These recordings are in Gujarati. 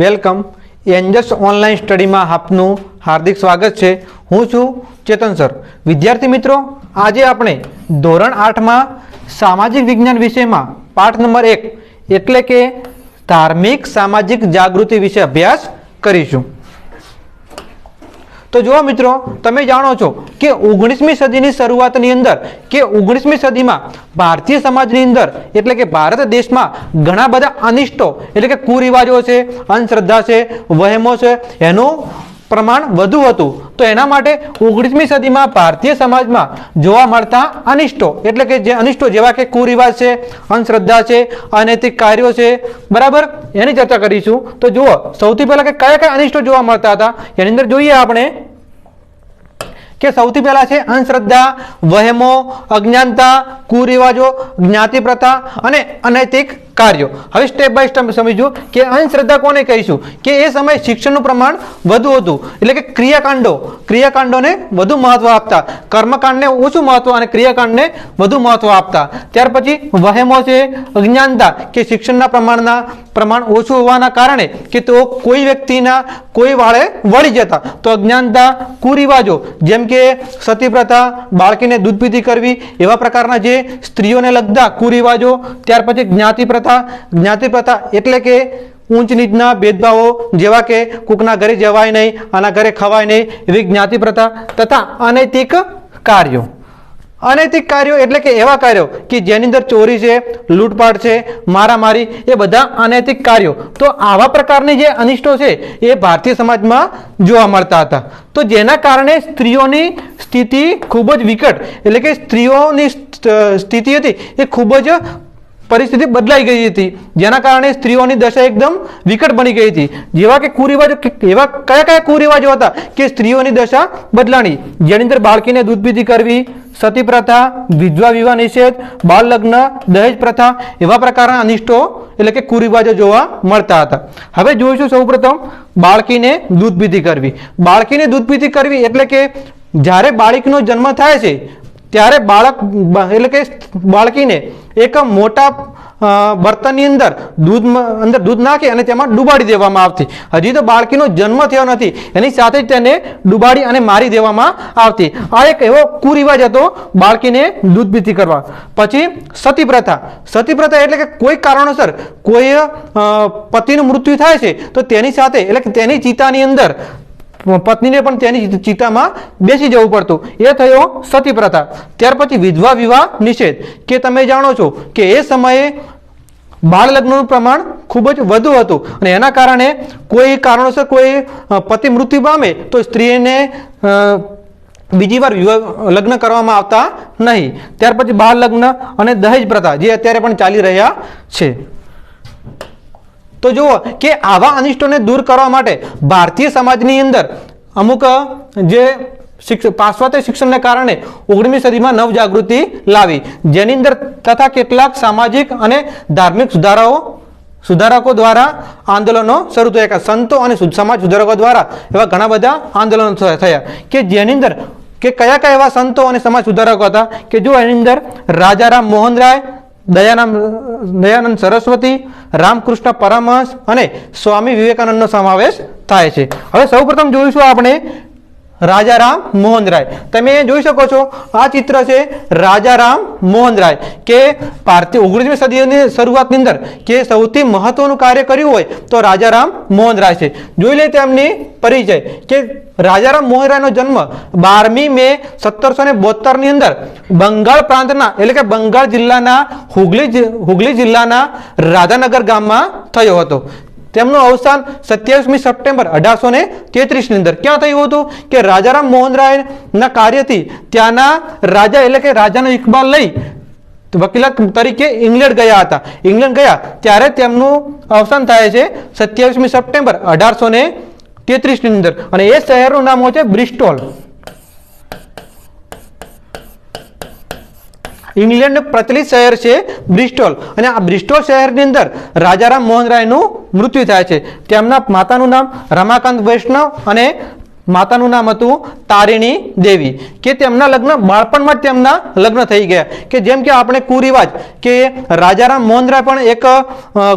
વેલકમ. એન્જલ્સ ઓનલાઈન સ્ટડીમાં આપનું હાર્દિક સ્વાગત છે. હું છું ચેતન સર. વિદ્યાર્થી મિત્રો, આજે આપણે ધોરણ આઠમાં સામાજિક વિજ્ઞાન વિષયમાં પાઠ નંબર એક, એટલે કે ધાર્મિક સામાજિક જાગૃતિ વિશે અભ્યાસ કરીશું. તો જુઓ મિત્રો, તમે જાણો છો કે ઓગણીસમી સદીની શરૂઆતની અંદર કે ઓગણીસમી સદીમાં ભારતીય સમાજની અંદર, એટલે કે ભારત દેશમાં ઘણા બધા અનિષ્ટો, એટલે કે કુરિવાજો છે, અંધશ્રદ્ધા છે, વહેમો છે, એનું પ્રમાણ વધુ હતું. તો એના માટે ઓગણીસમી સદીમાં ભારતીય સમાજમાં જોવા મળતા અનિષ્ટો, એટલે કે જે અનિષ્ટો જેવા કે કુરિવાજ છે, અંધશ્રદ્ધા છે, અનૈતિક કાર્યો છે, બરાબર? એની ચર્ચા કરીશું. તો જુઓ, સૌથી પહેલા કે કયા કયા અનિષ્ટો જોવા મળતા હતા? એની અંદર જોઈએ આપણે કે સૌથી પહેલા છે અંધશ્રદ્ધા, વહેમો, અજ્ઞાનતા, કુરિવાજો જ્ઞાતિ પ્રથા અને અનૈતિક કાર્યો. હવે સ્ટેપ બાય સ્ટેપ સમજો કે અંધશ્રદ્ધા કોને કહીશું? કે એ સમયે શિક્ષણનું પ્રમાણ વધુ હતું. એટલે કે ક્રિયાકાંડો. ક્રિયાકાંડોને વધુ મહત્વ આપતા. કર્મકાંડને ઓછું મહત્વ અને ક્રિયાકાંડને વધુ મહત્વ આપતા. ત્યાર પછી વહેમો છે અજ્ઞાનતા, કે શિક્ષણના પ્રમાણના પ્રમાણ ઓછું હોવાના કારણે કે તેઓ કોઈ વ્યક્તિના કોઈ વાળે વળી જતા. તો અજ્ઞાનતા કુરિવાજો. જેમ કે સતી પ્રથા બાળકીને દૂધ પીતી કરવી, એવા પ્રકારના જે સ્ત્રીઓને લગતા કુરિવાજો. ત્યાર પછી જ્ઞાતિ પ્રથા જ્ઞાતિ પ્રથા એટલે કે ઊંચ નીચના ભેદભાવો, જેવા કે કૂકના ઘરે જવાય નહીં, આના ઘરે ખવાય નહીં, એવી જ્ઞાતિ પ્રથા તથા અનૈતિક કાર્યો. અનૈતિક કાર્યો એટલે કે એવા કાર્યો કે જેની અંદર ચોરી છે, લૂંટપાટ છે, મારામારી, એ બધા અનૈતિક કાર્યો. તો આવા પ્રકારની જે અનિષ્ટો છે, એ ભારતીય સમાજમાં જોવા મળતા હતા. તો જેના કારણે સ્ત્રીઓની સ્થિતિ ખૂબ જ વિકટ. એટલે કે સ્ત્રીઓની સ્થિતિ હતી, એ ખૂબ જ પરિસ્થિતિ બદલાઈ ગઈ હતી. જેના કારણે સ્ત્રીઓની દશા એકદમ વિકટ બની ગઈ હતી. જેવા કે કુરિવાજો એવા કયા કયા કુરિવાજો હતા કે સ્ત્રીઓની દશા બદલાણી? જેની અંદર બાળકીને દૂધ પીધી કરવી, સતી પ્રથા, વિધવા વિવાહ નિષેધ બાળ લગ્ન દહેજ પ્રથા એવા પ્રકારના અનિષ્ટો એટલે કે કુરિવાજો જોવા મળતા હતા. હવે જોઈશું સૌપ્રથમ બાળકીને દૂધ પીધી કરવી. બાળકીને દૂધ પીધી કરવી એટલે કે જ્યારે બાળકનો જન્મ થાય છે ત્યારે બાળક એટલે કે બાળકીને એક મોટા બર્તનની અંદર દૂધ અંદર દૂધ નાખી અને તેમાં ડૂબાડી દેવામાં આવતી. હજી તો બાળકીનો જન્મ થયો નથી. એની સાથે જ તેને ડુબાડી અને મારી દેવામાં આવતી. આ એક એવો કુરિવાજ હતો બાળકીને દૂધ પીતી કરવા. પછી સતી પ્રથા સતી પ્રથા એટલે કે કોઈ કારણોસર કોઈ પતિનું મૃત્યુ થાય છે, તો તેની સાથે એટલે કે તેની ચિતાની અંદર પત્નીને પણ તેની ચિતામાં બેસી જવું પડતું. એ થયો સતી પ્રથા ત્યાર પછી વિધવા વિવાહ નિષેધ. કે તમે જાણો છો કે એ સમયે બાળ લગ્નનું પ્રમાણ ખૂબ જ વધુ હતું અને એના કારણે કોઈ કારણોસર કોઈ પતિ મૃત્યુ પામે તો સ્ત્રીને બીજી વાર લગ્ન કરવામાં આવતા નહીં. ત્યાર પછી બાળ લગ્ન અને દહેજ પ્રથા જે અત્યારે પણ ચાલી રહ્યા છે. તો જુઓ કે આવા અનિષ્ટોને દૂર કરવા માટે ભારતીય સમાજની અંદર અમુક જે પાશ્વાત્ય શિક્ષણને કારણે ઓગણીસમી સદીમાં નવજાગૃતિ લાવી. જેની અંદર તથા કેટલાક સામાજિક અને ધાર્મિક સુધારાઓ, સુધારકો દ્વારા આંદોલનો શરૂ થયા કે સંતો અને સમાજ સુધારકો દ્વારા એવા ઘણા બધા આંદોલનો થયા. કે જેની અંદર, કે કયા કયા એવા સંતો અને સમાજ સુધારકો હતા? કે જો એની અંદર રાજારામ મોહન રાય દયાનંદ દયાનંદ સરસ્વતી, રામકૃષ્ણ પરમહંસ અને સ્વામી વિવેકાનંદનો સમાવેશ થાય છે. હવે સૌપ્રથમ જોઈશું આપણે રાજારામ મોહન રાય તમે જોઈ શકો છો, આ ચિત્ર છે રાજારામ મોહનરાય કે ભારતીય ઓગણીસમી સદીની શરૂઆતની અંદર કે સૌથી મહત્વનું કાર્ય કર્યું હોય તો રાજારામ મોહન રાય છે. જોઈ લે તેમની પરિચય કે રાજારામ મોહનરાયનો જન્મ બારમી મે સત્તરસો ને બોતેરની અંદર બંગાળ પ્રાંતના, એટલે કે બંગાળ જિલ્લાના હુગલી હુગલી જિલ્લાના રાધાનગર ગામમાં થયો હતો. તેમનું અવસાન સત્યાવીસમી સપ્ટેમ્બર અઢારસો ને તેત્રીસની અંદર. ક્યાં થયું હતું? કે રાજારામ મોહન રાયના કાર્યથી ત્યાંના રાજા એટલે કે રાજાનો ઇકબાલ લઈ વકીલાત તરીકે ઇંગ્લેન્ડ ગયા હતા. ઇંગ્લેન્ડ ગયા ત્યારે તેમનું અવસાન થાય છે સત્યાવીસમી સપ્ટેમ્બર અઢારસો ને તેત્રીસની અંદર. અને એ શહેરનું નામ હોય છે બ્રિસ્ટોલ. ઇંગ્લેન્ડ પ્રચલિત શહેર છે બ્રિસ્ટોલ. અને આ બ્રિસ્ટોલ શહેરની અંદર રાજારામ મોહન રાયનું મૃત્યુ થાય છે. તેમના માતાનું નામ રમાકાંત વૈષ્ણવ અને માતાનું નામ હતું તારિણી દેવી, કે તેમના લગ્ન બાળપણમાં જ તેમના લગ્ન થઈ ગયા. કે જેમ કે આપણે કુરિવાજ, કે રાજારામ મોહન રાય પણ એક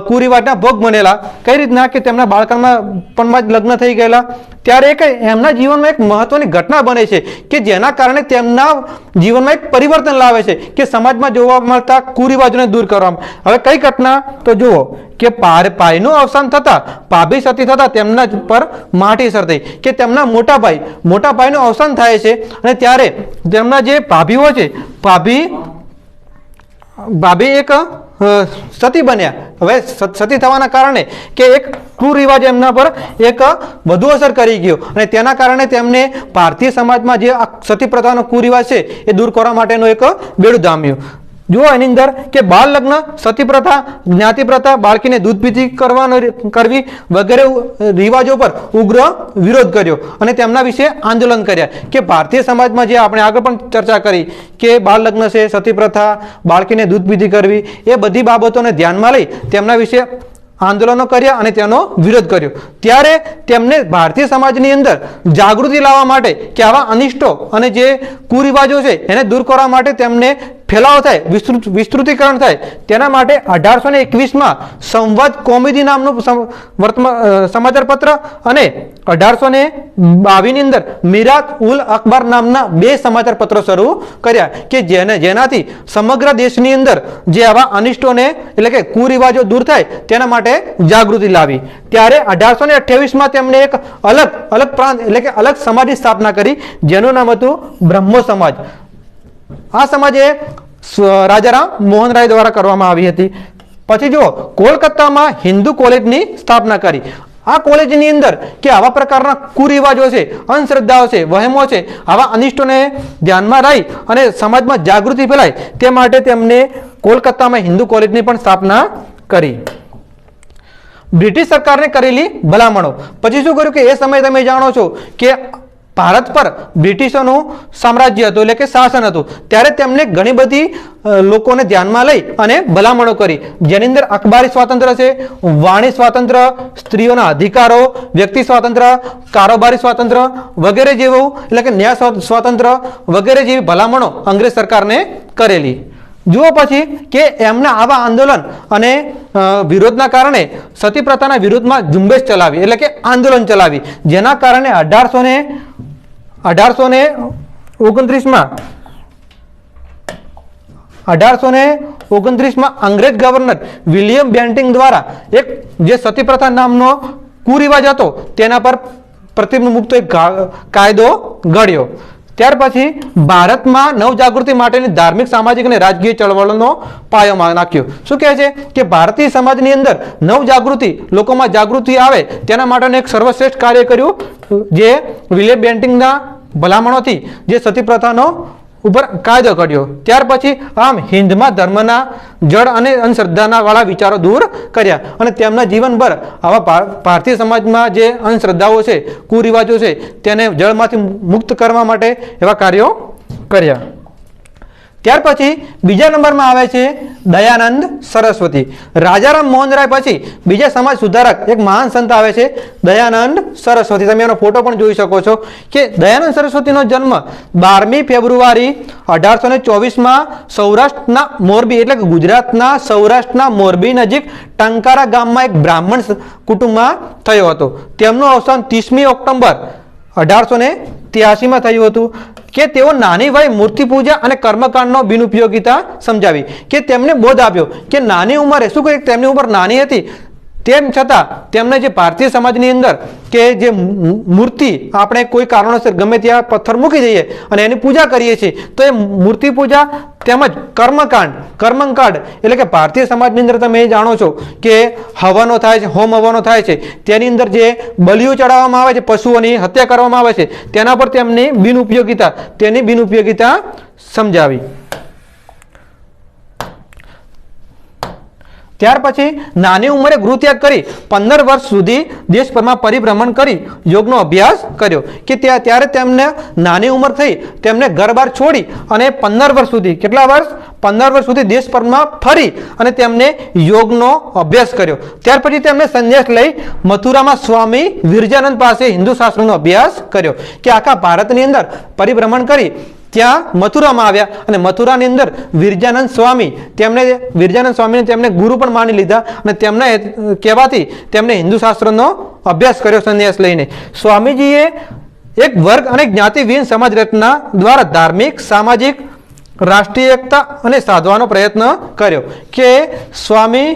કુરિવાજના ભોગ બનેલા. કઈ રીતના? કે તેમના બાળકામાં પણમાં જ લગ્ન થઈ ગયેલા. ત્યારે એક એમના જીવનમાં એક મહત્વની ઘટના બને છે, કે જેના કારણે તેમના જીવનમાં એક પરિવર્તન લાવે છે, કે સમાજમાં જોવા મળતા કુરિવાજોને દૂર કરવામાં. હવે કઈ ઘટના? તો જુઓ, કે પાયનું અવસાન થતા ભાભી સતી થતા તેમના પર માટી સર કે તેમના મોટા ભાઈ, મોટા ભાઈનું અવસાન થાય છે અને ત્યારે તેમના જે ભાભીઓ છે, ભાભી ભાભી એક સતી બન્યા. હવે સતી થવાના કારણે કે એક કુરિવાજ એમના પર એક વધુ અસર કરી ગયો અને તેના કારણે તેમને ભારતીય સમાજમાં જે સતી પ્રથાનો કુરિવાજ છે, એ દૂર કરવા માટેનો એક બેડું ધામ્યું જુઓ એની અંદર કે બાળ લગ્ન સતી પ્રથા જ્ઞાતિ પ્રથા બાળકીને દૂધ પીતી કરવાનો કરવી વગેરે રિવાજો પર ઉગ્ર વિરોધ કર્યો અને તેમના વિશે આંદોલન કર્યા. કે ભારતીય સમાજમાં જે આપણે આગળ પણ ચર્ચા કરી કે બાળ લગ્ન છે સતી પ્રથા બાળકીને દૂધ પીતી કરવી, એ બધી બાબતોને ધ્યાનમાં લઈ તેમના વિશે આંદોલનો કર્યા અને તેનો વિરોધ કર્યો. ત્યારે તેમને ભારતીય સમાજની અંદર જાગૃતિ લાવવા માટે કે આવા અનિષ્ટો અને જે કુરિવાજો છે એને દૂર કરવા માટે તેમને ફેલાવો થાય વિસ્તૃત વિસ્તૃતીકરણ થાય, તેના માટે અઢારસો ને એકવીસમાં સંવાદ કોમેદી નામનું વર્તમાન સમાચારપત્ર સમાચાર પત્ર અને અઢારસો ને બાવીસની અંદર મિરાત ઉલ અખબાર નામના બે સમાચારપત્રો શરૂ કર્યા કે જેને, જેનાથી સમગ્ર દેશની અંદર જે આવા અનિષ્ટોને એટલે કે કુરિવાજો દૂર થાય તેના માટે જાગૃતિ લાવી. ત્યારે અઢારસો ને અઠ્યાવીસમાં તેમણે એક અલગ અલગ પ્રાંત એટલે કે અલગ સમાજની સ્થાપના કરી, જેનું નામ હતું બ્રહ્મો સમાજ. આ સમાજ એ રાજારામ મોહન રાય દ્વારા કરવામાં આવી હતી. પછી જુઓ, કોલકાતામાં હિન્દુ કોલેજની સ્થાપના કરી. આ કોલેજની અંદર કે આવા પ્રકારના કુરિવાજો છે, અંધશ્રદ્ધાઓ છે, વહેમો છે, આવા અનિષ્ટોને ધ્યાનમાં રહી અને સમાજમાં જાગૃતિ ફેલાય તે માટે તેમને કોલકાતામાં હિન્દુ કોલેજની પણ સ્થાપના કરી. બ્રિટિશ સરકારને કરેલી ભલામણો. પછી શું કર્યું કે એ સમયે તમે જાણો છો કે ભારત પર બ્રિટિશોનું સામ્રાજ્ય હતું એટલે કે શાસન હતું. ત્યારે તેમને ઘણી બધી લોકોને ધ્યાનમાં લઈ અને ભલામણો કરી. જેની અંદર અખબારી સ્વાતંત્ર્ય છે, વાણી સ્વાતંત્ર્ય, સ્ત્રીઓના અધિકારો, વ્યક્તિ સ્વાતંત્ર્ય, કારોબારી સ્વાતંત્ર્ય વગેરે જેવું, એટલે કે ન્યાય સ્વા- સ્વાતંત્ર્ય વગેરે જેવી ભલામણો અંગ્રેજ સરકારને કરેલી. જુઓ પછી કે એમના આવા આંદોલન અને વિરોધના કારણે સતી પ્રથાના વિરોધમાં ઝુંબેશ ચલાવી, એટલે કે આંદોલન ચલાવી, જેના કારણે અઢારસો ને અઢારસો ને ઓગણત્રીસમાં અઢારસો ને ઓગણત્રીસમાં અંગ્રેજ ગવર્નર વિલિયમ બેન્ટિંગ દ્વારા એક જે સતી પ્રથા નામનો કુરિવાજ હતો, તેના પર પ્રતિમુક્ત એક કાયદો ઘડ્યો. ત્યાર પછી ભારતમાં નવજાગૃતિ માટેની ધાર્મિક, સામાજિક અને રાજકીય ચળવળનો પાયો નાખ્યો. શું કહે છે? કે ભારતીય સમાજની અંદર નવજાગૃતિ, લોકોમાં જાગૃતિ આવે, તેના માટેનું એક સર્વશ્રેષ્ઠ કાર્ય કર્યું, જે વિલિયમ બેન્ટિંગના ભલામણોથી જે સતી પ્રથાનો ઉપર કાયદો કર્યો. ત્યાર પછી આમ હિન્દમાં ધર્મના જળ અને અંધશ્રદ્ધાના વાળા વિચારો દૂર કર્યા અને તેમના જીવનભર આવા ભારતીય સમાજમાં જે અંધશ્રદ્ધાઓ છે, કુરિવાજો છે, તેને જળમાંથી મુક્ત કરવા માટે એવા કાર્યો કર્યા. ત્યાર પછી બીજા નંબરમાં આવે છે દયાનંદ સરસ્વતી. રાજારામ મોહન રાય પછી બીજા સમાજ સુધારક એક મહાન સંત આવે છે દયાનંદ સરસ્વતી. તમે એનો ફોટો પણ જોઈ શકો છો કે દયાનંદ સરસ્વતીનો જન્મ બારમી ફેબ્રુઆરી અઢારસો ને ચોવીસમાં સૌરાષ્ટ્રના મોરબી એટલે કે ગુજરાતના સૌરાષ્ટ્રના મોરબી નજીક ટંકારા ગામમાં એક બ્રાહ્મણ કુટુંબમાં થયો હતો. તેમનું અવસાન ત્રીસમી ઓક્ટોબર અઢારસો ને ત્યાસીમાં થયું હતું. કે તેઓ નાની વય મૂર્તિ પૂજા અને કર્મકાંડનો બિનઉપયોગિતા સમજાવી કે તેમને બોધ આપ્યો કે નાની ઉંમરે શું કહે? તેમની ઉંમર નાની હતી. તેમ છતાં તેમને જે ભારતીય સમાજની અંદર કે જે મૂર્તિ આપણે કોઈ કારણોસર ગમે ત્યાં પથ્થર મૂકી દઈએ અને એની પૂજા કરીએ છીએ, તો એ મૂર્તિ પૂજા તેમજ કર્મકાંડ કર્મકાંડ એટલે કે ભારતીય સમાજની અંદર તમે એ જાણો છો કે હવનો થાય છે, હોમ હવનો થાય છે, તેની અંદર જે બલિઓ ચડાવવામાં આવે છે, પશુઓની હત્યા કરવામાં આવે છે, તેના પર તેમની બિનઉપયોગિતા તેની બિનઉપયોગિતા સમજાવી. ત્યાર પછી નાની ઉંમરે ગૃહત્યાગ કરી પંદર વર્ષ સુધી દેશભરમાં પરિભ્રમણ કરી યોગનો અભ્યાસ કર્યો કે ત્યાં ત્યારે તેમને નાની ઉંમર થઈ તેમને ઘરબાર છોડી અને પંદર વર્ષ સુધી કેટલા વર્ષ? પંદર વર્ષ સુધી દેશભરમાં ફરી અને તેમને યોગનો અભ્યાસ કર્યો. ત્યાર પછી તેમણે સંન્યાસ લઈ મથુરામાં સ્વામી વિરજાનંદ પાસે હિન્દુ શાસ્ત્રનો અભ્યાસ કર્યો કે આખા ભારતની અંદર પરિભ્રમણ કરી ત્યાં મથુરામાં આવ્યા અને મથુરાની અંદર વિરજાનંદ સ્વામી તેમણે વિરજાનંદ સ્વામીને તેમણે ગુરુ પણ માની લીધા અને તેમના કહેવાથી તેમણે હિન્દુ શાસ્ત્રનો અભ્યાસ કર્યો સંન્યાસ લઈને. સ્વામીજીએ એક વર્ગ અને જ્ઞાતિવિહીન સમાજ રચના દ્વારા ધાર્મિક, સામાજિક, રાષ્ટ્રીય એકતા અને સાધવાનો પ્રયત્ન કર્યો કે સ્વામી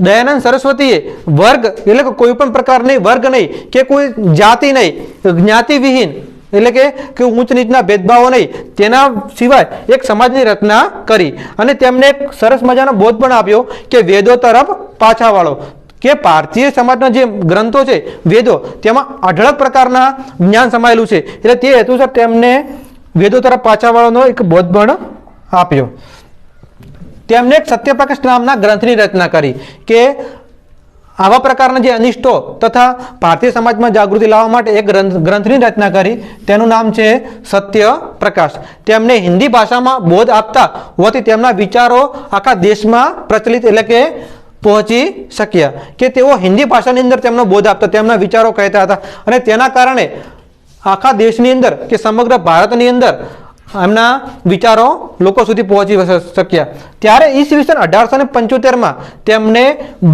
દયાનંદ સરસ્વતીએ વર્ગ એટલે કે કોઈ પણ પ્રકારની વર્ગ નહીં કે કોઈ જાતિ નહીં, જ્ઞાતિવિહીન એટલે કે કે ઊંચ નીચના ભેદભાવો નહીં. તેના સિવાય એક સમાજની રચના કરી. અને તેમને એક સરસ મજાનો બોધ પણ આપ્યો કે વેદો તરફ પાછા વાળો કે ભારતીય સમાજના જે ગ્રંથો છે, વેદો, તેમાં અઢળક પ્રકારના જ્ઞાન સમાયેલું છે. એટલે તે હેતુસર તેમને વેદો તરફ પાછા વાળોનો એક બોધ પણ આપ્યો. તેમણે એક સત્યપ્રકાશ નામના ગ્રંથની રચના કરી કે આવા પ્રકારના જે અનિષ્ટો તથા ભારતીય સમાજમાં જાગૃતિ લાવવા માટે એક ગ્રંથ, ગ્રંથની રચના કરી, તેનું નામ છે સત્ય પ્રકાશ. તેમને હિન્દી ભાષામાં બોધ આપતા હોવાથી તેમના વિચારો આખા દેશમાં પ્રચલિત એટલે કે પહોંચી શક્યા કે તેઓ હિન્દી ભાષાની અંદર તેમનો બોધ આપતા, તેમના વિચારો કહેતા હતા. અને તેના કારણે આખા દેશની અંદર કે સમગ્ર ભારતની અંદર એમના વિચારો લોકો સુધી પહોંચી શક્યા. ત્યારે ઈસવીસન અઢારસો ને પંચોતેરમાં તેમણે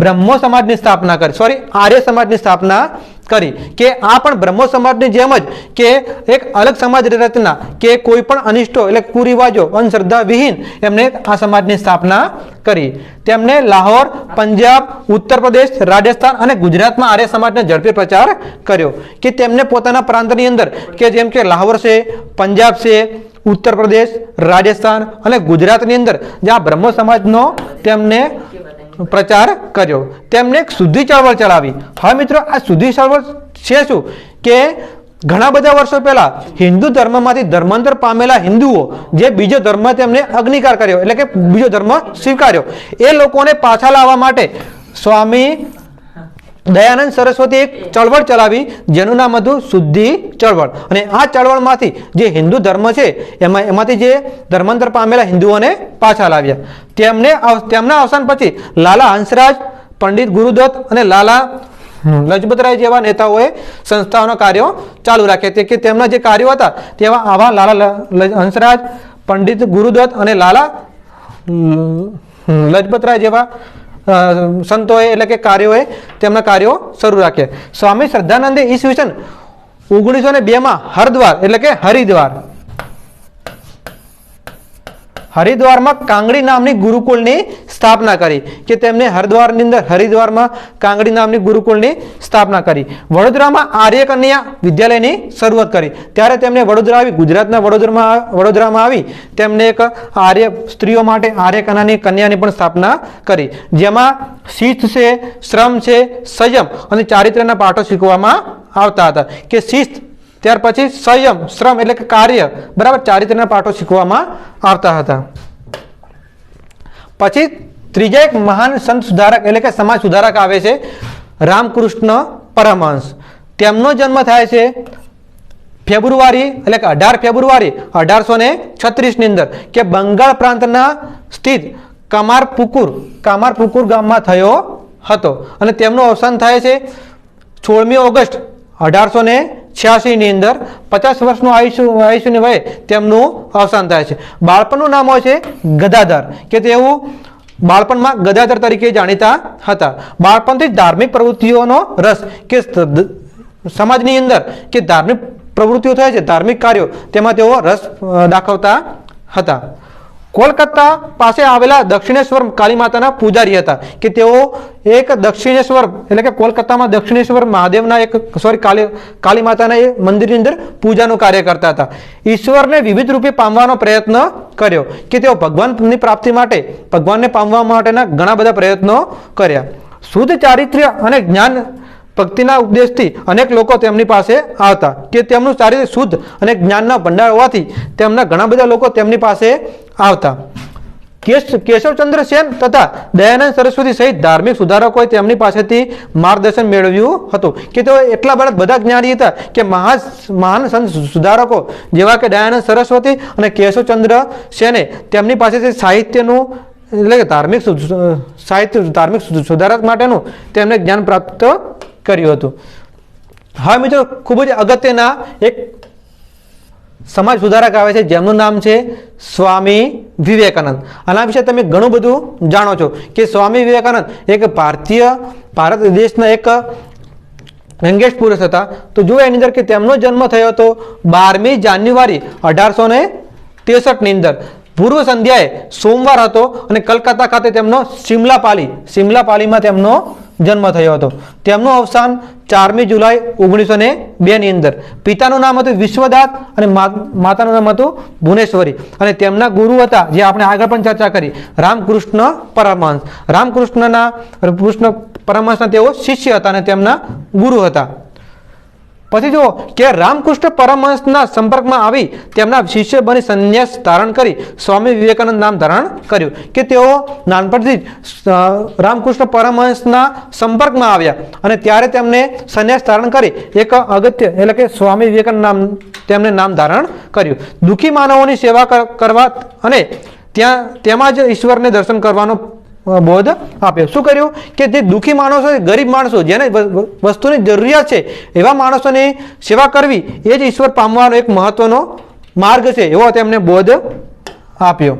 બ્રહ્મો સમાજની સ્થાપના કરી. સોરી આર્ય સમાજની સ્થાપના કરી. કે આ પણ બ્રહ્મો સમાજની જેમ જ કે એક અલગ સમાજ રચના, કે કોઈ પણ અનિષ્ટો એટલે કુરિવાજો, અંધશ્રદ્ધા વિહીન એમને આ સમાજની સ્થાપના કરી. તેમણે લાહોર, પંજાબ, ઉત્તર પ્રદેશ, રાજસ્થાન અને ગુજરાતમાં આર્ય સમાજને ઝડપી પ્રચાર કર્યો. કે તેમને પોતાના પ્રાંતની અંદર, કે જેમ કે લાહોર છે, પંજાબ છે ઉત્તર પ્રદેશ, રાજસ્થાન અને ગુજરાતની અંદર જ્યાં બ્રહ્મ સમાજનો તેમને પ્રચાર કર્યો. તેમણે એક શુદ્ધિ ચળવળ ચલાવી. હવે મિત્રો, આ શુદ્ધિ ચળવળ છે શું? કે ઘણા બધા વર્ષો પહેલા હિન્દુ ધર્મમાંથી ધર્માંતર પામેલા હિન્દુઓ જે બીજો ધર્મ તેમને અગ્નિકાર કર્યો, એટલે કે બીજો ધર્મ સ્વીકાર્યો. એ લોકોને પાછા લાવવા માટે સ્વામી દયાનંદ સરસ્વતી એક ચળવળ ચલાવી, જેનું નામ હતું શુદ્ધિ ચળવળ. અને આ ચળવળમાંથી જે હિન્દુ ધર્મ છે, એમાં, એમાંથી જે ધર્માંતર પામેલા હિન્દુઓને પાછા લાવ્યા. તેમને તેમના અવસાન પછી લાલા હંસરાજ, પંડિત ગુરુદત્ત અને લાલા લજપતરાય જેવા નેતાઓએ સંસ્થાઓના કાર્યો ચાલુ રાખ્યા. તે કે તેમના જે કાર્યો હતા તેવા આવા લાલા હંસરાજ, પંડિત ગુરુદત્ત અને લાલા લજપતરાય જેવા સંતોએ એટલે કે કાર્યોએ તેમના કાર્યો શરૂ રાખ્યા. સ્વામી શ્રદ્ધાનંદે ઈસવીસન ઓગણીસો ને બેમાં હરદ્વાર એટલે કે હરિદ્વાર હરિદ્વારમાં કાંગડી નામની ગુરુકુળની સ્થાપના કરી કે તેમણે હરિદ્વારની અંદર હરિદ્વારમાં કાંગડી નામની ગુરુકુળની સ્થાપના કરી. વડોદરામાં આર્ય કન્યા વિદ્યાલયની શરૂઆત કરી. ત્યારે તેમણે વડોદરા આવી, ગુજરાતના વડોદરામાં વડોદરામાં આવી તેમણે એક આર્ય, સ્ત્રીઓ માટે આર્ય કન્યાની કન્યાની પણ સ્થાપના કરી. જેમાં શિસ્ત છે, શ્રમ છે, સંયમ અને ચારિત્ર્યના પાઠો શીખવામાં આવતા હતા. કે શિસ્ત ત્યાર પછી સંયમ, શ્રમ એટલે કે કાર્ય, બરાબર ચારિત્ર્યના પાઠો શીખવામાં આવતા હતા. પછી ત્રીજા એક મહાન સંત સુધારક એટલે કે સમાજ સુધારક આવે છે, રામકૃષ્ણ પરમહંસ. તેમનો જન્મ થાય છે ફેબ્રુઆરી એટલે કે અઢાર ફેબ્રુઆરી અઢારસો ને છત્રીસની અંદર, કે બંગાળ પ્રાંતના સ્થિત કમારપુકુર કમારપુકુર ગામમાં થયો હતો. અને તેમનું અવસાન થાય છે સોળમી ઓગસ્ટ અઢારસો ને છ્યાસીની અંદર પચાસ વર્ષનું આયુષ્ય આયુષ્યની વય તેમનું અવસાન થાય છે. બાળપણનું નામ હોય છે ગદાધર, કે તેવું બાળપણમાં ગદાધર તરીકે જાણીતા હતા. બાળપણથી ધાર્મિક પ્રવૃત્તિઓનો રસ કે સમાજની અંદર કે ધાર્મિક પ્રવૃત્તિઓ થાય છે, ધાર્મિક કાર્યો, તેમાં તેઓ રસ દાખવતા હતા. કોલકાતા પાસે આવેલા દક્ષિણેશ્વર કાળી માતાના પૂજારી હતા કે તેઓ એક દક્ષિણેશ્વર, એટલે કે કોલકાતામાં દક્ષિણેશ્વર મહાદેવના એક સોરી કાળી કાળી માતાના એ મંદિરની અંદર પૂજાનું કાર્ય કરતા હતા. ઈશ્વરને વિવિધ રૂપે પામવાનો પ્રયત્ન કર્યો કે તેઓ ભગવાનની પ્રાપ્તિ માટે, ભગવાનને પામવા માટેના ઘણા બધા પ્રયત્નો કર્યા. શુદ્ધ ચારિત્ર્ય અને જ્ઞાન ભક્તિના ઉપદેશથી અનેક લોકો તેમની પાસે આવતા કે તેમનું ચારિત્ર્ય શુદ્ધ અને જ્ઞાનના ભંડાર હોવાથી તેમના ઘણા બધા લોકો તેમની પાસે આવતા. કેશ કેશવચંદ્ર સેન તથા દયાનંદ સરસ્વતી સહિત ધાર્મિક સુધારકોએ તેમની પાસેથી માર્ગદર્શન મેળવ્યું હતું કે તેઓ એટલા બધા બધા જ્ઞાની હતા કે મહા મહાન સંત સુધારકો જેવા કે દયાનંદ સરસ્વતી અને કેશવચંદ્ર સેને તેમની પાસેથી સાહિત્યનું એટલે કે ધાર્મિક સાહિત્ય ધાર્મિક સુધારક માટેનું તેમને જ્ઞાન પ્રાપ્ત કર્યું હતું. હવે મિત્રો, ખૂબ જ અગત્યના એક સમાજ સુધારક આવે છે, જેમનું નામ છે સ્વામી વિવેકાનંદ. આના વિશે તમે ઘણું બધું જાણો છો કે સ્વામી વિવેકાનંદ એક ભારતીય ભારત દેશના એક યંગેસ્ટ પુરુષ હતા. તો જુઓ એની અંદર કે તેમનો જન્મ થયો હતો બારમી જાન્યુઆરી અઢારસો ને ત્રેસઠની અંદર. પૂર્વ સંધ્યાએ સોમવાર હતો અને કલકત્તા ખાતે તેમનો સિમલાપાલી સિમલાપાલીમાં તેમનો જન્મ થયો હતો. તેમનું અવસાન ચારમી જુલાઈ ઓગણીસો ને બેની અંદર. પિતાનું નામ હતું વિશ્વદાસ અને માતાનું નામ હતું ભુવનેશ્વરી. અને તેમના ગુરુ હતા, જે આપણે આગળ પણ ચર્ચા કરી, રામકૃષ્ણ પરમહંસ. રામકૃષ્ણના, કૃષ્ણ પરમહંસના તેઓ શિષ્ય હતા અને તેમના ગુરુ હતા. પછી જુઓ કે રામકૃષ્ણ પરમહંસના સંપર્કમાં આવી તેમના શિષ્ય બની સંન્યાસ ધારણ કરી સ્વામી વિવેકાનંદ નામ ધારણ કર્યું કે તેઓ નાનપણથી જ રામકૃષ્ણ પરમહંસના સંપર્કમાં આવ્યા અને ત્યારે તેમને સંન્યાસ ધારણ કરી એક અગત્ય એટલે કે સ્વામી વિવેકાનંદ નામ, તેમને નામ ધારણ કર્યું. દુઃખી માનવોની સેવા કરવા અને ત્યાં, તેમાં જ ઈશ્વરને દર્શન કરવાનો બોધ આપ્યો. શું કર્યું? કે જે દુઃખી માણસો ગરીબ માણસો, જેને વસ્તુની જરૂરિયાત છે, એવા માણસોની સેવા કરવી, એ જ ઈશ્વર પામવાનો એક મહત્વનો માર્ગ છે, એવો તેમને બોધ આપ્યો.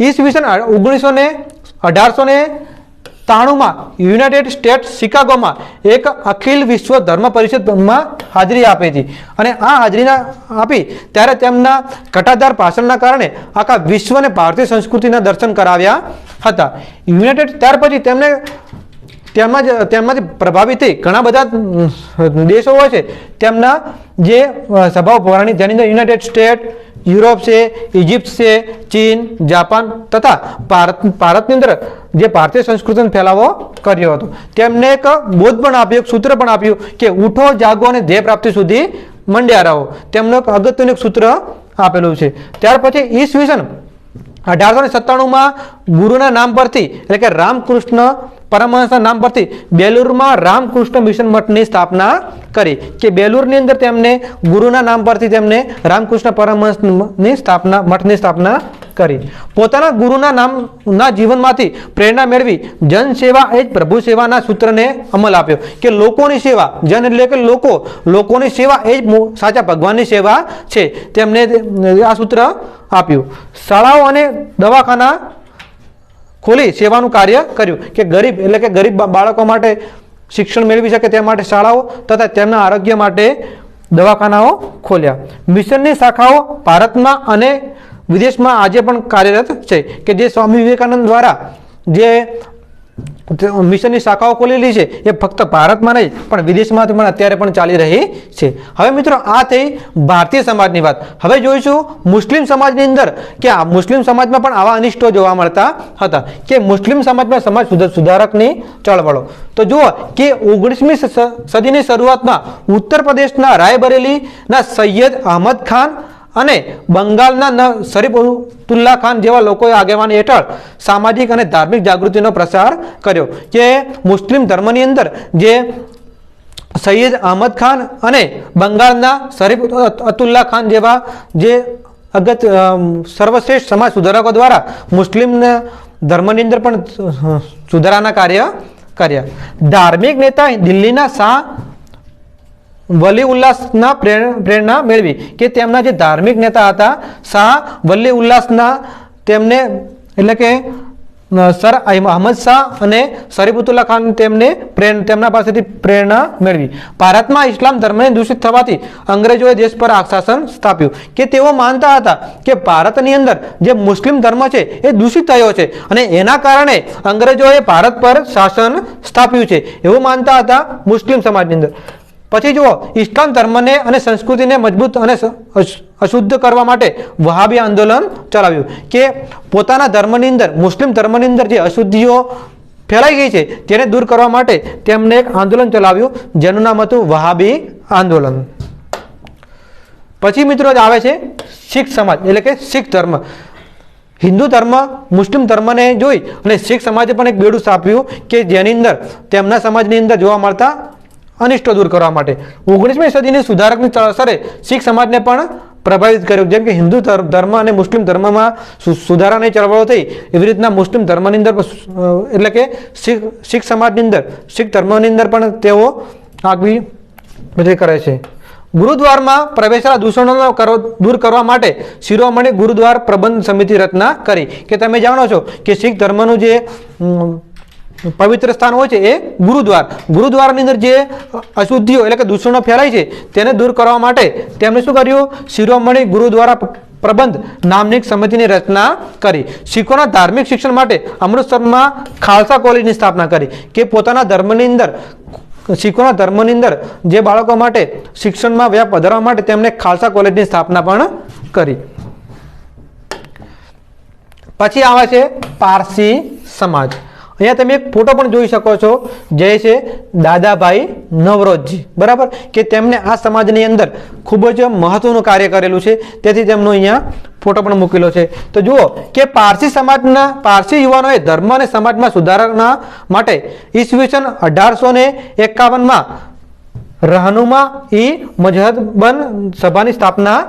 ઈસવીસન ઓગણીસો ને અઢારસો ને ત્રાણુંમાં યુનાઇટેડ સ્ટેટ્સ શિકાગોમાં એક અખિલ વિશ્વ ધર્મ પરિષદમાં હાજરી આપી હતી. અને આ હાજરીના આપી ત્યારે તેમના ઘટાદાર ભાષણના કારણે આખા વિશ્વને ભારતીય સંસ્કૃતિના દર્શન કરાવ્યા હતા. યુનાઇટેડ ત્યાર પછી તેમને તેમજ તેમાંથી પ્રભાવિત ઘણા બધા દેશો હોય છે, તેમના જે સભાઓ ભરવાની જેની અંદર યુનાઇટેડ સ્ટેટ યુરોપ છે ઇજિપ્ત છે ચીન જાપાન તથા ભારત, ભારતની અંદર જે ભારતીય સંસ્કૃતિનો ફેલાવો કર્યો હતો. તેમને એક બોધ પણ આપ્યું, એક સૂત્ર પણ આપ્યું કે ઉઠો, જાગો અને ધ્યેય પ્રાપ્તિ સુધી મંડ્યા રહો. તેમનું એક અગત્યનું એક સૂત્ર આપેલું છે. ત્યાર પછી ઈસવીસન અઢારસો ને સત્તાણુંમાં ગુરુના નામ પરથી, એટલે કે રામકૃષ્ણ પરમહંસના નામ પરથી બેલુરમાં રામકૃષ્ણ મિશન મઠની સ્થાપના કરી, કે બેલુરની અંદર તેમને ગુરુના નામ પરથી તેમને રામકૃષ્ણ પરમહંસની સ્થાપના, મઠની સ્થાપના કરી. પોતાના ગુરુના નામના જીવનમાંથી પ્રેરણા મેળવી જન સેવા એ જ પ્રભુ સેવાના સૂત્રને અમલ આપ્યો. કે લોકોની સેવા, જન એટલે કે લોકો, લોકોની સેવા એ જ સાચા ભગવાનની સેવા છે. તેમને આ સૂત્ર આપ્યું. શાળાઓ અને દવાખાના ખોલી સેવાનું કાર્ય કર્યું. કે ગરીબ, એટલે કે ગરીબ બાળકો માટે શિક્ષણ મેળવી શકે તે માટે શાળાઓ તથા તેમના આરોગ્ય માટે દવાખાનાઓ ખોલ્યા. મિશનની શાખાઓ ભારતમાં અને વિદેશમાં આજે પણ કાર્યરત છે કે જે સ્વામી વિવેકાનંદ દ્વારા જે મિશનની શાખાઓ ખોલેલી છે, એ ફક્ત ભારતમાં નહીં, પણ વિદેશમાં પણ અત્યારે પણ ચાલી રહી છે. હવે મિત્રો, આ થઈ ભારતીય સમાજની વાત. હવે જોઈશું મુસ્લિમ સમાજની અંદર કે આ મુસ્લિમ સમાજમાં પણ આવા અનિષ્ટો જોવા મળતા હતા કે મુસ્લિમ સમાજમાં સમાજ સુધાર- સુધારકની ચળવળો. તો જુઓ કે ઓગણીસમી સદીની શરૂઆતમાં ઉત્તર પ્રદેશના રાયબરેલીના સૈયદ અહમદ ખાન અને બંગાળના શરીફ શરીફુલ્લા ખાન જેવા લોકોએ આગેવાની હેઠળ સામાજિક અને ધાર્મિક જાગૃતિનો પ્રસાર કર્યો કે મુસ્લિમ ધર્મની અંદર જે સૈયદ અહમદ ખાન અને બંગાળના શરીફ અતુલ્લા ખાન જેવા જે અગત સર્વશ્રેષ્ઠ સમાજ સુધારકો દ્વારા મુસ્લિમ ધર્મની અંદર પણ સુધારાના કાર્ય કર્યા. ધાર્મિક નેતા દિલ્હીના શાહ વલી ઉલ્લાસના પ્રેર- પ્રેરણા મેળવી કે તેમના જે ધાર્મિક નેતા હતા, શાહ વલી ઉલ્લાસના તેમને, એટલે કે સર અહમદ શાહ અને શરીફુતુલ્લા ખાન તેમને પ્રેરણ તેમના પાસેથી પ્રેરણા મેળવી. ભારતમાં ઇસ્લામ ધર્મને દૂષિત થવાથી અંગ્રેજોએ દેશ પર શાસન સ્થાપ્યું કે તેઓ માનતા હતા કે ભારતની અંદર જે મુસ્લિમ ધર્મ છે એ દૂષિત થયો છે અને એના કારણે અંગ્રેજોએ ભારત પર શાસન સ્થાપ્યું છે. એવું માનતા હતા મુસ્લિમ સમાજની અંદર. પછી જુઓ ઇસ્લામ ધર્મને અને સંસ્કૃતિને મજબૂત અને અશ- અશુદ્ધ કરવા માટે વહાબી આંદોલન ચલાવ્યું કે પોતાના ધર્મની અંદર, મુસ્લિમ ધર્મની અંદર જે અશુદ્ધિઓ ફેલાઈ ગઈ છે, તેને દૂર કરવા માટે તેમણે એક આંદોલન ચલાવ્યું, જેનું નામ હતું વહાબી આંદોલન. પછી મિત્રો આવે છે શીખ સમાજ, એટલે કે શીખ ધર્મ. હિન્દુ ધર્મ, મુસ્લિમ ધર્મને જોઈ અને શીખ સમાજે પણ એક બેડું સ્થાપ્યું કે જેની અંદર તેમના સમાજની અંદર જોવા મળતા અનિષ્ટો દૂર કરવા માટે. ઓગણીસમી સદીની સુધારકની અસરે શીખ સમાજને પણ પ્રભાવિત કર્યો. જેમ કે હિન્દુ ધર- ધર્મ અને મુસ્લિમ ધર્મમાં સુધારાની ચળવળો થઈ, એવી રીતના મુસ્લિમ ધર્મની અંદર એટલે કે શીખ શીખ સમાજની અંદર, શીખ ધર્મની અંદર પણ તેઓ આગવી બધી કરે છે. ગુરુદ્વારમાં પ્રવેશેલા દૂષણોનો દૂર કરવા માટે શિરોમણી ગુરુદ્વાર પ્રબંધ સમિતિ રચના કરી. કે તમે જાણો છો કે શીખ ધર્મનું જે પવિત્ર સ્થાન હોય છે એ ગુરુદ્વાર. ગુરુદ્વારની અંદર જે અશુદ્ધિઓ એટલે કે દૂષણો ફેલાય છે, તેને દૂર કરવા માટે તેમણે શું કર્યું? શિરોમણી ગુરુદ્વારા પ્રબંધ નામની સમિતિની રચના કરી. શીખોના ધાર્મિક શિક્ષણ માટે અમૃતસરમાં ખાલસા કોલેજની સ્થાપના કરી કે પોતાના ધર્મની અંદર, શીખોના ધર્મની અંદર જે બાળકો માટે શિક્ષણમાં વ્યાપ વધારવા માટે તેમણે ખાલસા કોલેજની સ્થાપના પણ કરી. પછી આવે છે પારસી સમાજ. અહીંયા તમે એક ફોટો પણ જોઈ શકો છો. જે છે દાદાભાઈ નવરોજજી. બરાબર? કે તેમણે આ સમાજની અંદર ખૂબ જ મહત્વનું કાર્ય કરેલું છે. તેથી તેમનો અહીંયા ફોટો પણ મૂકેલો છે. તો જુઓ કે પારસી સમાજના, પારસી યુવાનોએ ધર્મ અને સમાજમાં સુધારણા માટે ઈસવીસન અઢારસો ને એકાવનમાં રહનુમા ઈ મજહદબન સભાની સ્થાપના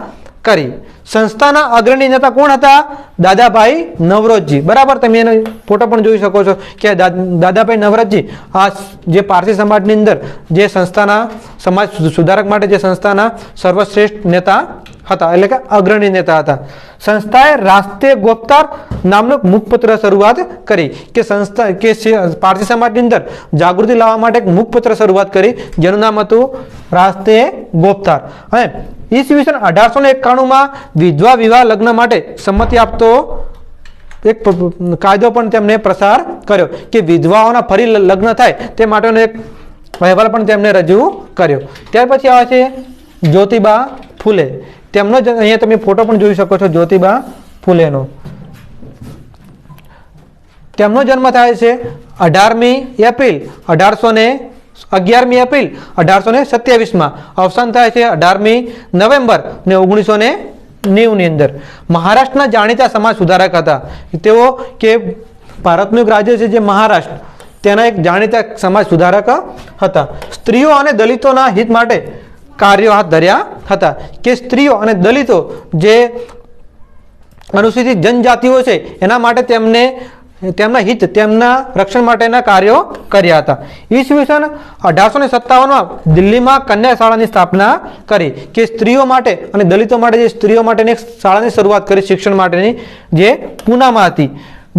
કરી. સંસ્થાના અગ્રણી નેતા કોણ હતા? દાદાભાઈ નવરોજજી. બરાબર? તમે એનો ફોટો પણ જોઈ શકો છો કે દાદાભાઈ નવરોજજી, આ જે પારસી સમાજની અંદર જે સંસ્થાના સમાજ સુધારક માટે જે સંસ્થાના સર્વશ્રેષ્ઠ નેતા હતા. એટલે કે અગ્રણી નેતા હતા. સંસ્થાએ રાષ્ટ્રીય ગોપતાર નામનું મુખપત્ર શરૂઆત કરી કે સંસ્થા કે પારસી સમાજની અંદર જાગૃતિ લાવવા માટે એક મુખપત્ર શરૂઆત કરી, જેનું નામ હતું રાષ્ટ્રીય ગોપતાર. અને ઈસવીસન અઢારસો ને એકાણુંમાં વિધવા વિવાહ લગ્ન માટે સંમતિ આપતો એક કાયદો પણ તેમણે પ્રસાર કર્યો કે વિધવાઓના ફરી લગ્ન થાય તે માટેનો એક અહેવાલ પણ તેમણે રજૂ કર્યો. ત્યાર પછી આવે છે જ્યોતિબા ફૂલે. તેમનો જ અહીંયા તમે ફોટો પણ જોઈ શકો છો, જ્યોતિબા ફૂલેનો. તેમનો જન્મ થાય છે અઢારમી એપ્રિલ અઢારસો ને અગિયારમી એપ્રિલ અઢારસો ને સત્યાવીસમાં. અવસાન થાય છે અઢારમી નવેમ્બર ને ઓગણીસો ને નેવુંની અંદર. મહારાષ્ટ્રના જાણીતા સમાજ સુધારક હતા. તેઓ કે ભારતનું એક રાજ્ય છે જે મહારાષ્ટ્ર. તેના એક જાણીતા સમાજ સુધારક હતા. સ્ત્રીઓ અને દલિતોના હિત માટે કાર્યો હાથ ધર્યા હતા કે સ્ત્રીઓ અને દલિતો જે અનુસૂચિત જનજાતિઓ છે, એના માટે તેમને, તેમના હિત, તેમના રક્ષણ માટેના કાર્યો કર્યા હતા. ઈસવીસન અઢારસો ને સત્તાવનમાં દિલ્હીમાં કન્યા શાળાની સ્થાપના કરી કે સ્ત્રીઓ માટે અને દલિતો માટે, જે સ્ત્રીઓ માટેની એક શાળાની શરૂઆત કરી શિક્ષણ માટેની જે પૂનામાં હતી.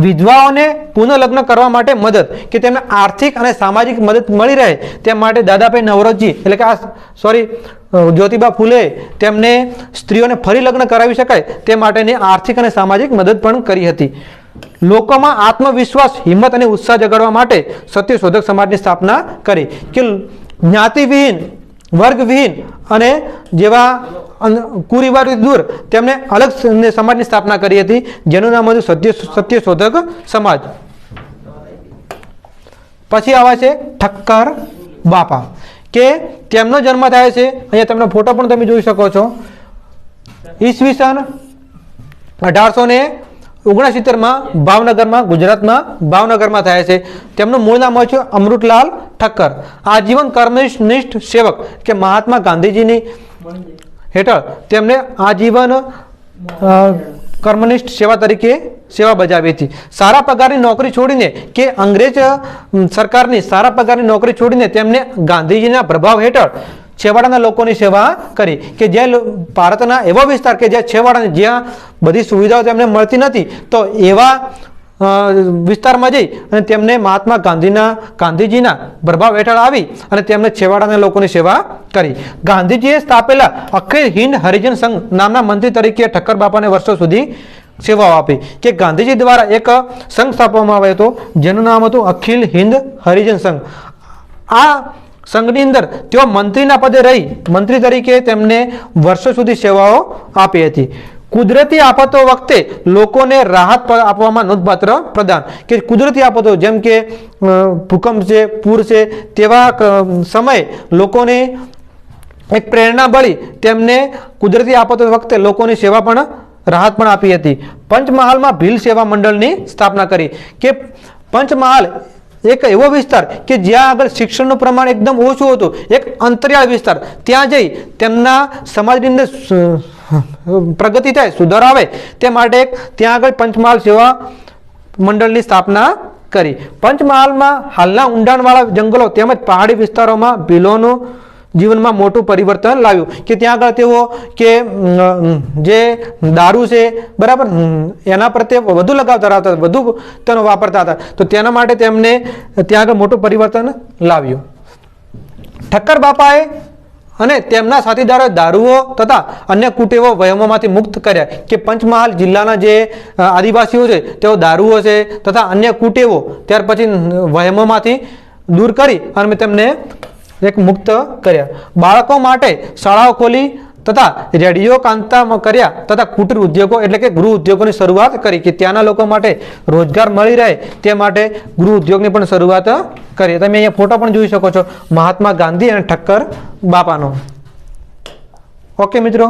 વિધવાઓને પુનઃલગ્ન કરવા માટે મદદ, કે તેમને આર્થિક અને સામાજિક મદદ મળી રહે, તે માટે દાદાભાઈ નવરોજી એટલે કે આ સોરી જ્યોતિબા ફૂલે તેમને સ્ત્રીઓને ફરી લગ્ન કરાવી શકાય, તે માટેની આર્થિક અને સામાજિક મદદ પણ કરી હતી. લોકોમાં આત્મવિશ્વાસ, હિંમત અને ઉત્સાહ જગાડવા માટે સત્યશોધક સમાજની સ્થાપના કરી, કે જ્ઞાતિવિહીન વર્ગવિહીન અને જેવા કુરિવારથી દૂર તેમણે અલગ સમાજની સ્થાપના કરી હતી, જેનું નામ હતું સત્ય સત્યશોધક સમાજ. પછી આવે છે ઠક્કર બાપા, કે તેમનો જન્મ થાય છે, અહીંયા તેમનો ફોટો પણ તમે જોઈ શકો છો. ઈસવીસન અઢારસો ને ઓગણસિત્તેરમાં ભાવનગરમાં, ગુજરાતમાં ભાવનગરમાં થાય છે. તેમનું મૂળ નામ હોય છે અમૃતલાલ ઠક્કર. આજીવન કર્મનિષ્ઠ સેવક કે મહાત્મા ગાંધીજીની હેઠળ તેમણે આજીવન કર્મનિષ્ઠ સેવા તરીકે સેવા બજાવી હતી. સારા પગારની નોકરી છોડીને કે અંગ્રેજ સરકારની સારા પગારની નોકરી છોડીને તેમને ગાંધીજીના પ્રભાવ હેઠળ છેવાડાના લોકોની સેવા કરી. કે જે ભારતના એવો વિસ્તાર કે જ્યાં છેવાડાની જ્યાં બધી સુવિધાઓ તેમને મળતી નથી, તો એવા વિસ્તારમાં જઈ અને તેમને મહાત્મા ગાંધીના, ગાંધીજીના પ્રભાવ હેઠળ આવી અને તેમને છેવાડાના લોકોની સેવા કરી. ગાંધીજીએ સ્થાપેલા અખિલ હિન્દ હરિજન સંઘ નામના મંત્રી તરીકે ઠક્કર બાપાને વર્ષો સુધી સેવાઓ આપી કે ગાંધીજી દ્વારા એક સંઘ સ્થાપવામાં આવ્યો હતો, જેનું નામ હતું અખિલ હિન્દ હરિજન સંઘ. આ સંઘની અંદર તેઓ મંત્રીના પદે રહી, મંત્રી તરીકે તેમને વર્ષો સુધી સેવાઓ આપી હતી. કુદરતી આફતો વખતે લોકોને રાહત આપવામાં નોંધપાત્ર પ્રદાન. કે કુદરતી આફતો, જેમ કે ભૂકંપ છે, પૂર છે, તેવા સમયે લોકોને એક પ્રેરણા મળી, તેમને કુદરતી આફતો વખતે લોકોની સેવા પણ, રાહત પણ આપી હતી. પંચમહાલમાં ભીલ સેવા મંડળની સ્થાપના કરી. કે પંચમહાલ એક એવો વિસ્તાર કે જ્યાં આગળ શિક્ષણનું પ્રમાણ એકદમ ઓછું હતું. એક અંતરિયાળ વિસ્તાર. ત્યાં જઈ તેમના સમાજની અંદર પ્રગતિ થાય સુધાર આવે તે માટે ત્યાં આગળ પંચમહાલ સેવા મંડળની સ્થાપના કરી. પંચમહાલમાં હાલના ઊંડાણવાળા જંગલો તેમજ પહાડી વિસ્તારોમાં ભીલોનું જીવનમાં મોટું પરિવર્તન લાવ્યું. કે ત્યાં આગળ તેઓ કે જે દારૂ છે બરાબર એના પ્રત્યે વધુ લગાવ ધરાવતા હતા, વધુ તેનો વાપરતા હતા. તો તેના માટે તેમને ત્યાં આગળ મોટું પરિવર્તન લાવ્યું. ઠક્કર બાપાએ અને તેમના સાથીદારોએ દારૂઓ તથા અન્ય કુટેવો વયમોમાંથી મુક્ત કર્યા કે પંચમહાલ જિલ્લાના જે આદિવાસીઓ છે, તેઓ દારૂઓ છે તથા અન્ય કુટેવો ત્યાર પછી વયમોમાંથી દૂર કરી અને તેમને એક મુક્ત કર્યા. બાળકો માટે શાળાઓ ખોલી તથા રેડિયો કાંતામાં કર્યા તથા કુટીર ઉદ્યોગો એટલે કે ગૃહ ઉદ્યોગોની શરૂઆત કરી કે ત્યાંના લોકો માટે રોજગાર મળી રહે તે માટે ગૃહ ઉદ્યોગની પણ શરૂઆત કરી. તમે અહીંયા ફોટો પણ જોઈ શકો છો. મહાત્મા ગાંધી અને ઠક્કર બાપાનો. ઓકે મિત્રો?